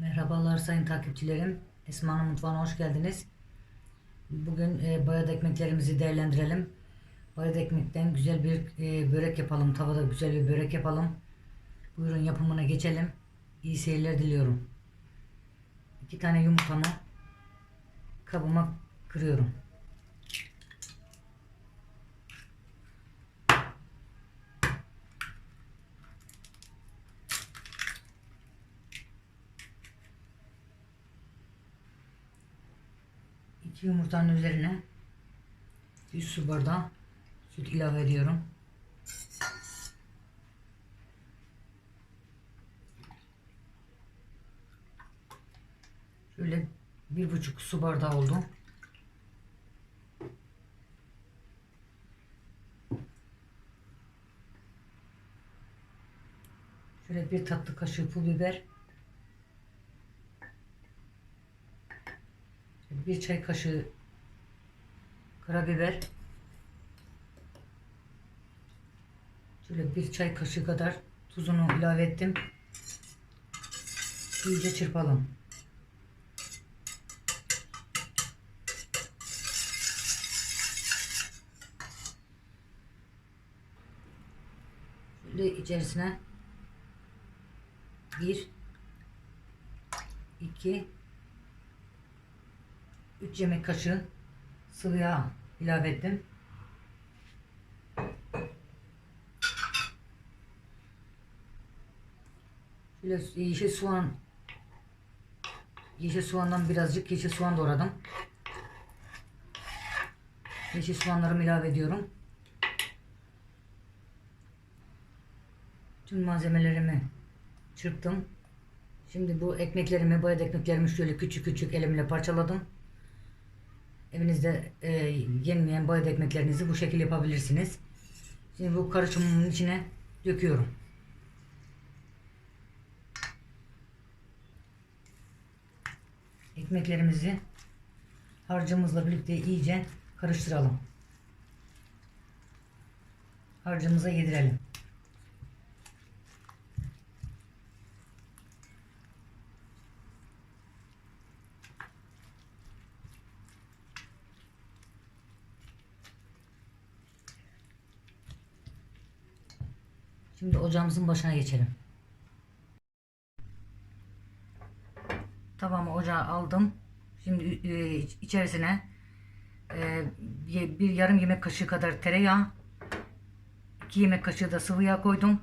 Merhabalar sayın takipçilerim. Esma'nın mutfağına hoş geldiniz. Bugün e, bayat ekmeklerimizi değerlendirelim. Bayat ekmekten güzel bir e, börek yapalım. Tavada güzel bir börek yapalım. Buyurun yapımına geçelim. İyi seyirler diliyorum. İki tane yumurtamı kabıma kırıyorum. İki yumurtanın üzerine bir su bardağı süt ilave ediyorum. Şöyle bir buçuk su bardağı oldu. Şöyle bir tatlı kaşığı pul biber. Bir çay kaşığı karabiber. Şöyle bir çay kaşığı kadar tuzunu ilave ettim. İyice çırpalım. Şöyle içerisine bir iki 3 yemek kaşığı sıvı yağ ilave ettim. Şöyle yeşil soğan yeşil soğandan birazcık yeşil soğan doğradım. Yeşil soğanlarımı ilave ediyorum. Tüm malzemelerimi çırptım. Şimdi bu ekmeklerimi, bayat ekmeklerimi şöyle küçük küçük elimle parçaladım. Evinizde e, yenmeyen bayat ekmeklerinizi bu şekilde yapabilirsiniz. Şimdi bu karışımın içine döküyorum. Ekmeklerimizi harcımızla birlikte iyice karıştıralım. Harcımıza yedirelim. Şimdi ocağımızın başına geçelim. Tavamı ocağa aldım. Şimdi e, içerisine e, bir yarım yemek kaşığı kadar tereyağı, iki yemek kaşığı da sıvı yağ koydum.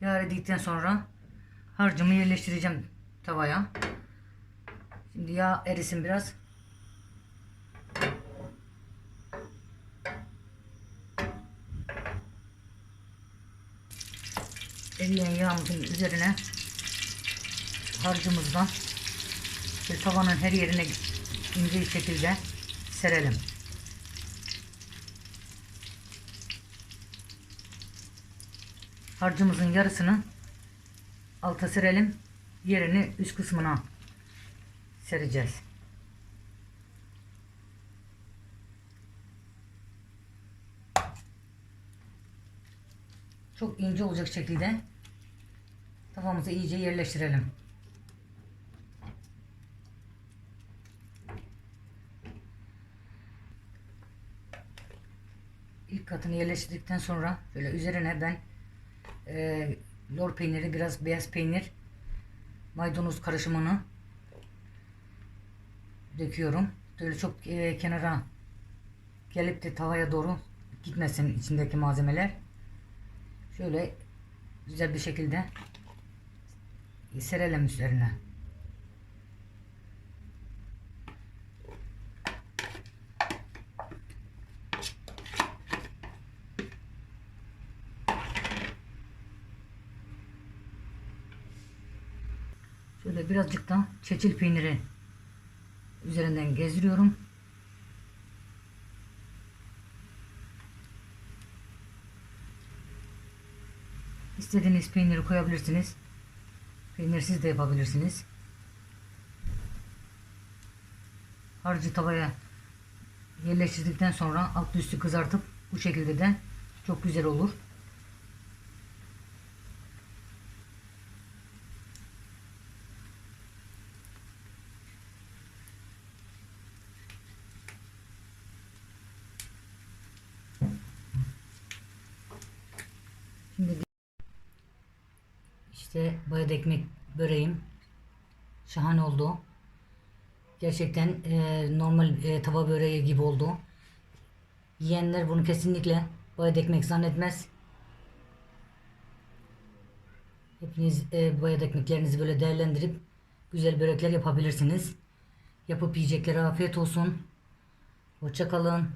Yağ eridikten sonra harcımı yerleştireceğim tavaya. Şimdi yağ erisin biraz. Eriyen yağımızın üzerine harcımızdan ve tavanın her yerine ince bir şekilde serelim. Harcımızın yarısını alta serelim. Yerini üst kısmına sereceğiz. Çok ince olacak şekilde tavamızı iyice yerleştirelim. İlk katını yerleştirdikten sonra böyle üzerine ben e, lor peyniri biraz beyaz peynir maydanoz karışımını döküyorum. Böyle çok e, kenara gelip de tavaya doğru gitmesin içindeki malzemeler. Şöyle güzel bir şekilde serelim üzerine. Şöyle birazcık da çeçil peyniri üzerinden gezdiriyorum. İstediğiniz peyniri koyabilirsiniz. Peynirsiz de yapabilirsiniz. Harcı tavaya yerleştirdikten sonra alt üstü kızartıp bu şekilde de çok güzel olur. İşte bayat ekmek böreğim. Şahane oldu. Gerçekten e, normal e, tava böreği gibi oldu. Yiyenler bunu kesinlikle bayat ekmek zannetmez. Hepiniz e, bayat ekmeklerinizi böyle değerlendirip güzel börekler yapabilirsiniz. Yapıp yiyeceklere afiyet olsun. Hoşça kalın.